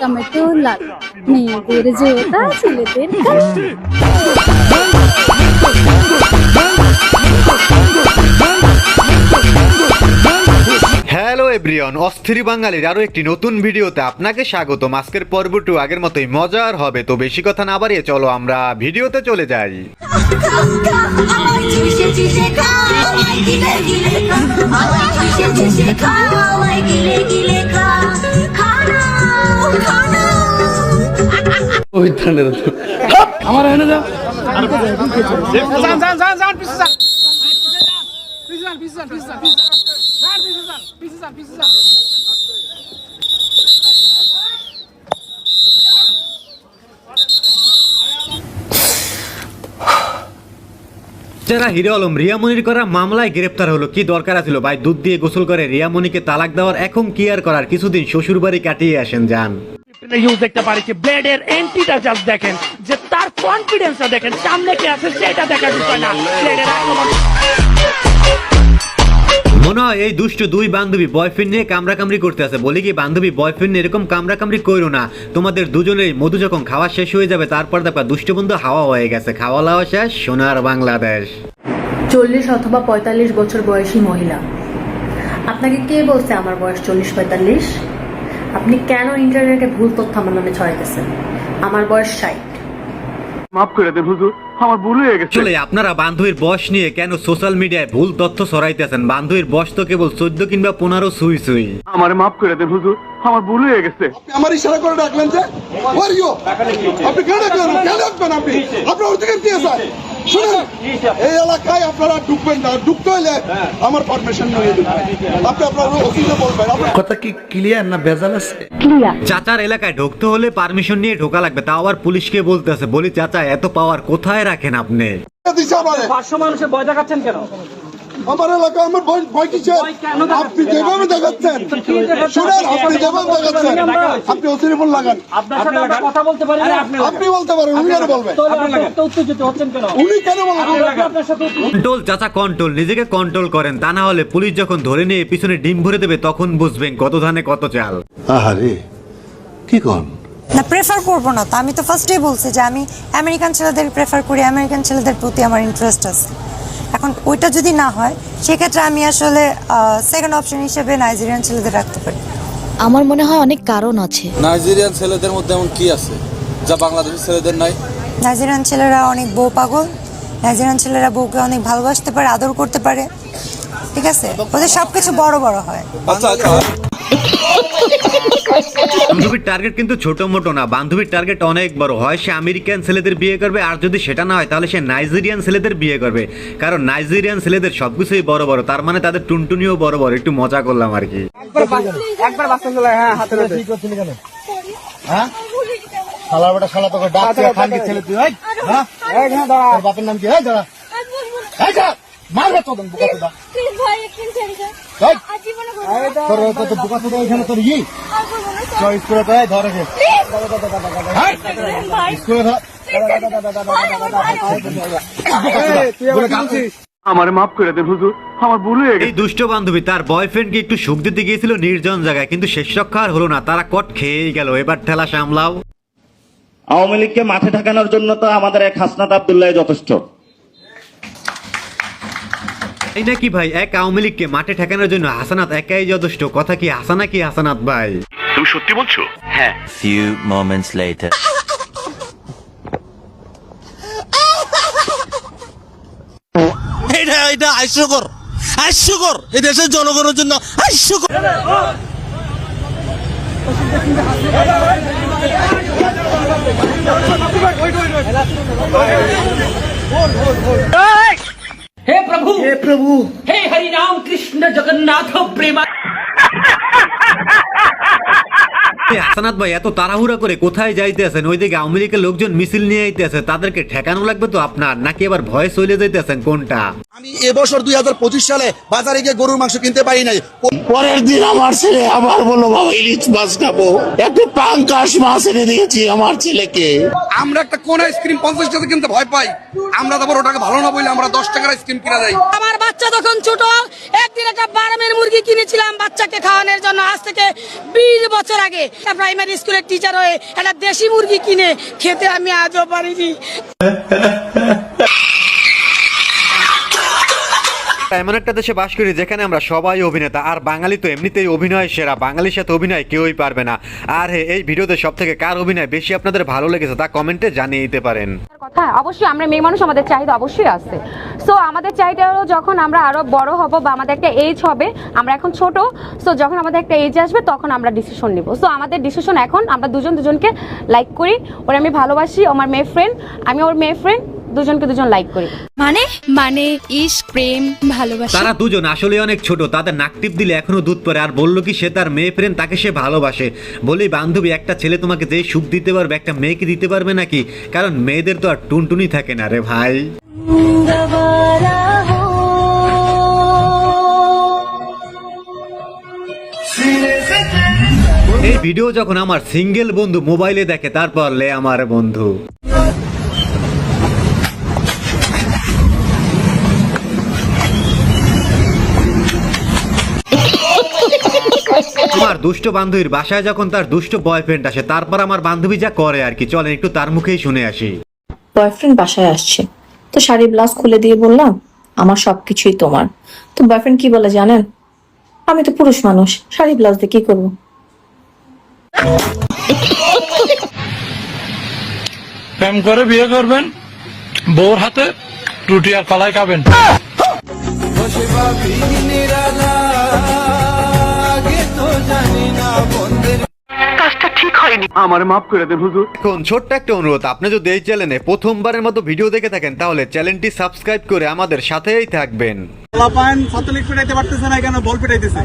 Tomato লাল মেয়েদের ছেলেদের hello everyone অস্থির বাঙালির আরও একটি নতুন ভিডিওতে আপনাকে স্বাগতম। আজকের পর্বটু আগের মতোই মজার হবে, তো বেশি কথা না বাড়িয়ে চলো আমরা ভিডিওতে চলে যাই। Ay çişe çişe kal Ay gile gile kal Ay çişe çişe kal Ay gile gile kal Kanal kanal আমার এখানে যাও যান যান যান যান পিছে যান পিছে যান পিছে যান পিছে যান পিছে যান যান পিছে যান পিছে যান পিছে যান যারা হিরো আলম রিয়ামনির করা মামলায় গ্রেপ্তার হলো। কি দরকার ছিল ভাই দুধ দিয়ে গোসল করে রিয়ামনিকে তালাক দেওয়ার এখন কি আর করার কিছুদিন শ্বশুর বাড়ি কাটিয়ে আসেন যান ইউজ দেখতে পারি কি ব্লেডের এন্ট্রিটা জাস্ট দেখেন যে তার কনফিডেন্সটা দেখেন সামনে কি আছে সেটা দেখার বিষয় না। ব্লেডের আক্রমণ। মনে হয় এই দুষ্ট দুই বান্ধবী বয়ফ্রেন্ড নিয়ে কামড়াকামড়ি করতে আছে। বলি কি বান্ধবী বয়ফ্রেন্ড এরকম কামড়াকামড়ি করো না। তোমাদের দুজনের মধু যখন খাওয়া শেষ হয়ে যাবে তারপর দেখবা দুষ্ট বন্ধু হাওয়া হয়ে গেছে। খাওয়া লাওয়া শেষ সোনার বাংলাদেশ। চল্লিশ অথবা পঁয়তাল্লিশ বছর বয়সী মহিলা। আপনাকে কে বলছে আমার বয়স চল্লিশ পঁয়তাল্লিশ? আপনি কেন ইন্টারনেটে ভুল তথ্য আমার নামে ছড়াইতেছেন? আমার বয়স ষাট। মাফ করে দেন হুজুর আমার ভুল হয়ে গেছে। আসলে আপনারা বান্ধবীর বয়স নিয়ে কেন সোশ্যাল মিডিয়ায় ভুল তথ্য ছড়াইতেছেন? বান্ধবীর বয়স তো কেবল চোদ্দ কিংবা পনেরো সুই সুই। আমারে মাফ করে দেন হুজুর আমার ভুল হয়ে গেছে। আপনি আমার ইশারা করে ডাকলেন যে? আপনি কেন ডাকলেন? কেন ডাকবেন আপনি? আপনার অধিকার কি আছে। শুনুন এই এলাকায় আপনারা ঢুকবেন না ঢুকতে হলে আমার পারমিশন নিয়ে ঢুকবেন আপনি আপনার অফিসে বলবেন কথা কি ক্লিয়ার না ভেজাল আছে? চাচার এলাকায় ঢুকতে হলে পারমিশন নিয়ে ঢোকা লাগবে তাও আবার পুলিশকে বলতে আছে বলি চাচা এত পাওয়ার কোথায় রাখেন আপনি? পার্শ্ব আমারে। পাঁচশো মানুষের ভয় দেখাচ্ছেন কেন? আমার এলাকা আমার ভয় ভয় কিসের? আপনি যেভাবে দেখাচ্ছেন শুনেন আপনি যেভাবে দেখাচ্ছেন। আপনি অসিরে ফোন লাগান। আপনার সাথে আমরা কথা বলতে পারি না। আপনি বলতে পারেন উনি আর বলবেন। কেন? উনি কেন বলবেন? কন্ট্রোল চাচা কন্ট্রোল নিজেকে কন্ট্রোল করেন তা না হলে পুলিশ যখন ধরে নিয়ে পিছনে ডিম ভরে দেবে তখন বুঝবেন কত ধানে কত চাল। আহারে কি কন? না প্রেফার করব না তো। আমি তো ফার্স্টেই বলছি যে আমি আমেরিকান ছেলেদের প্রেফার করি আমেরিকান ছেলেদের প্রতি আমার ইন্টারেস্ট আছে। এখন ওইটা যদি না হয় সেক্ষেত্রে আমি আসলে সেকেন্ড অপশন হিসেবে নাইজেরিয়ান ছেলেদের রাখতে পারি। আমার মনে হয় অনেক কারণ আছে। নাইজেরিয়ান ছেলেদের মধ্যে এমন কি আছে? যা বাংলাদেশি ছেলেদের নাই? নাইজেরিয়ান ছেলেরা অনেক বউ পাগল। নাইজেরিয়ান ছেলেরা বউকে অনেক ভালোবাসতে পারে আদর করতে পারে। ঠিক আছে? ওদের সবকিছু বড় বড় হয়। আচ্ছা আচ্ছা। বান্ধবীর টার্গেট কিন্তু ছোট মোটো না। বান্ধবীর টার্গেট অনেক বড়। হয় সে আমেরিকান ছেলেদের বিয়ে করবে আর যদি সেটা না হয় তাহলে সে নাইজেরিয়ান ছেলেদের বিয়ে করবে। কারণ নাইজেরিয়ান ছেলেদের সবকিছুই বড় বড়। তার মানে তাদের টুনটুনিও বড় বড়। একটু মজা করলাম আর কি। একবার হ্যাঁ হাতে শালা বেটা শালা তোকে ডাকছে খানকে ছেলে তুই হ্যাঁ? দাঁড়া। বাপের নাম কি? এই দাঁড়া। এই যা! মারবে তো বুকা তো দা এই। তোর তোর তো বুকা তো দা এখানে তোর ই। চয়েস করে তো ধরে গে স্কুলে ধর আমারে মাফ করে দেন হুজুর। আমার ভুল হয়ে এই দুষ্ট বান্ধবী তার বয়ফ্রেন্ডকে একটু সুখ দিতে গিয়েছিল নির্জন জায়গায় কিন্তু শেষ রক্ষা আর হলো না। তারা কট খেয়েই গেল। এবার ঠেলা সামলাও। আওয়ামী লীগকে মাঠে ঠাকানোর জন্য তো আমাদের এক হাসনাত আবদুল্লাহ যথেষ্ট। এই নাকি ভাই এক আওয়ামী লীগকে মাঠে ঠেকানোর জন্য হাসানাত একাই যথেষ্ট? কথা কি হাসানা কি হাসানাত ভাই? তুমি সত্যি বলছো? Few moments later. এটা এটা হাস্যকর। হাস্যকর। এই দেশের জনগণের জন্য হাস্যকর। हे হে প্রভু। হে হরি রাম কৃষ্ণ জগন্নাথ প্রেমা। আসানাত ভাই এত তাড়াহুড়া করে কোথায় যাইতেছেন? ওইদিকে আওয়ামী লীগের লোকজন মিছিল নিয়ে আইতেছে তাদেরকে ঠেকানো লাগবে তো আপনার? নাকি এবার ভয়ে চলে যাইতেছেন কোনটা? আমি এবছর দুই হাজার পঁচিশ সালে বাজারে গিয়ে গরুর মাংস কিনতে পারি নাই। পরের দিন আমার ছেলে আবার বলল বাবা ইলিশ মাছ খাব। একটু পাঙ্কাশ মাছ এনে দিয়েছি আমার ছেলেকে। আমরা একটা কোন আইসক্রিম পঞ্চাশ টাকা কিনতে ভয় পাই। আমরা তারপর ওটাকে ভালো না বলে আমরা দশ টাকার আইসক্রিম কিনা যাই আমার বাচ্চা তখন ছোট একদিন একটা বারামের মুরগি কিনেছিলাম বাচ্চাকে খাওয়ানোর জন্য আজ থেকে বিশ বছর আগে। প্রাইমারি স্কুলের টিচার হয়ে একটা দেশি মুরগি কিনে খেতে আমি আজও পারিনি। এমন একটা দেশে বাস করি যেখানে আমরা সবাই অভিনেতা, আর বাঙালি তো এমনিতেই অভিনয় সেরা। বাঙালির সাথে অভিনয় কেউই পারবে না। আর হে, এই ভিডিওতে সব থেকে কার অভিনয় বেশি আপনাদের ভালো লেগেছে তা কমেন্টে জানিয়ে দিতে পারেন। কথা, অবশ্যই আমরা মেয়ে মানুষ, আমাদের চাহিদা অবশ্যই আছে। সো আমাদের চাহিদা হলো যখন আমরা আরও বড় হব বা আমাদের একটা এজ হবে, আমরা এখন ছোট সো যখন আমাদের একটা এজ আসবে, তখন আমরা ডিসিশন নিব। সো আমাদের ডিসিশন এখন, আমরা দুজন দুজনকে লাইক করি। ওর আমি ভালোবাসি আমার মেয়ে ফ্রেন্ড আমি ওর মেয়ে ফ্রেন্ড দুজনকে দুজন লাইক করি। মানে? মানে ইস প্রেম ভালোবাসা। তারা দুজন আসলে অনেক ছোট তাদের নাক টিপ দিলে এখনও দুধ পরে আর বলল কি সে তার মেয়ে ফ্রেন্ড তাকে সে ভালোবাসে। বলেই বান্ধবী একটা ছেলে তোমাকে যে সুখ দিতে পারবে একটা মেয়েকে দিতে পারবে নাকি? কারণ মেয়েদের তো আর টুনটুনি থাকে না রে ভাই। এই ভিডিও যখন আমার সিঙ্গেল বন্ধু মোবাইলে দেখে তারপর লে আমার বন্ধু। আমার দুষ্ট বান্ধবীর বাসায় যখন তার দুষ্ট বয়ফ্রেন্ড আসে তারপর আমার বান্ধবী যা করে আর কি চলেন একটু তার মুখেই শুনে আসি। বয়ফ্রেন্ড বাসায় আসছে। তো শাড়ি ব্লাউজ খুলে দিয়ে বললাম আমার সবকিছুই তোমার। তো বয়ফ্রেন্ড কি বলে জানেন? আমি তো পুরুষ মানুষ শাড়ি ব্লাউজ দিয়ে কি করব? প্রেম করে বিয়ে করবেন বউর হাতে রুটি আর কলাই খাবেন। আমার মাফ করে দেন হুজুর। এখন ছোট্ট একটা অনুরোধ আপনি যদি এই চ্যানেলে প্রথমবারের মতো ভিডিও দেখে থাকেন তাহলে চ্যানেলটি সাবস্ক্রাইব করে আমাদের সাথেই থাকবেন। পান ছাত্রলীগ পেটাইতে পারতেছে না কেন বল পেটাইতেছে।